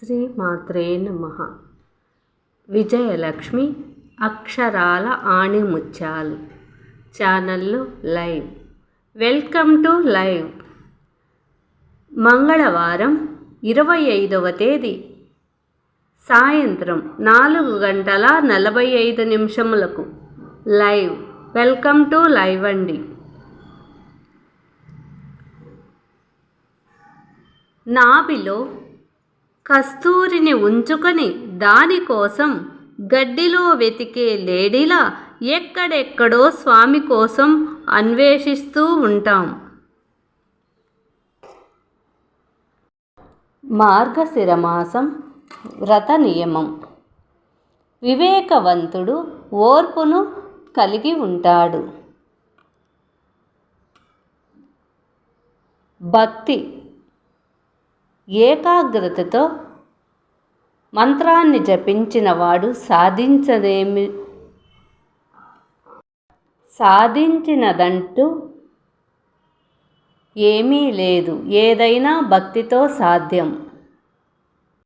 శ్రీమాత్రే నమ. విజయలక్ష్మి అక్షరాల ఆణిముత్యాలు. ఛానల్లో లైవ్. Welcome to live. మంగళవారం ఇరవై ఐదవ తేదీ. సాయంత్రం నాలుగు గంటల నలభై ఐదు నిమిషములకు లైవ్. వెల్కమ్ టు లైవ్ అండి. నాభిలో కస్తూరిని ఉంచుకొని దానికోసం గడ్డిలో వెతికే లేడీలా ఎక్కడెక్కడో స్వామి కోసం అన్వేషిస్తూ ఉంటాం. మార్గశిరమాసం వ్రత నియమం. వివేకవంతుడు ఓర్పును కలిగి ఉంటాడు. భక్తి ఏకాగ్రతతో మంత్రాన్ని జపించిన వాడు సాధించదేమి సాధించినదంటూ ఏమీ లేదు. ఏదైనా భక్తితో సాధ్యం.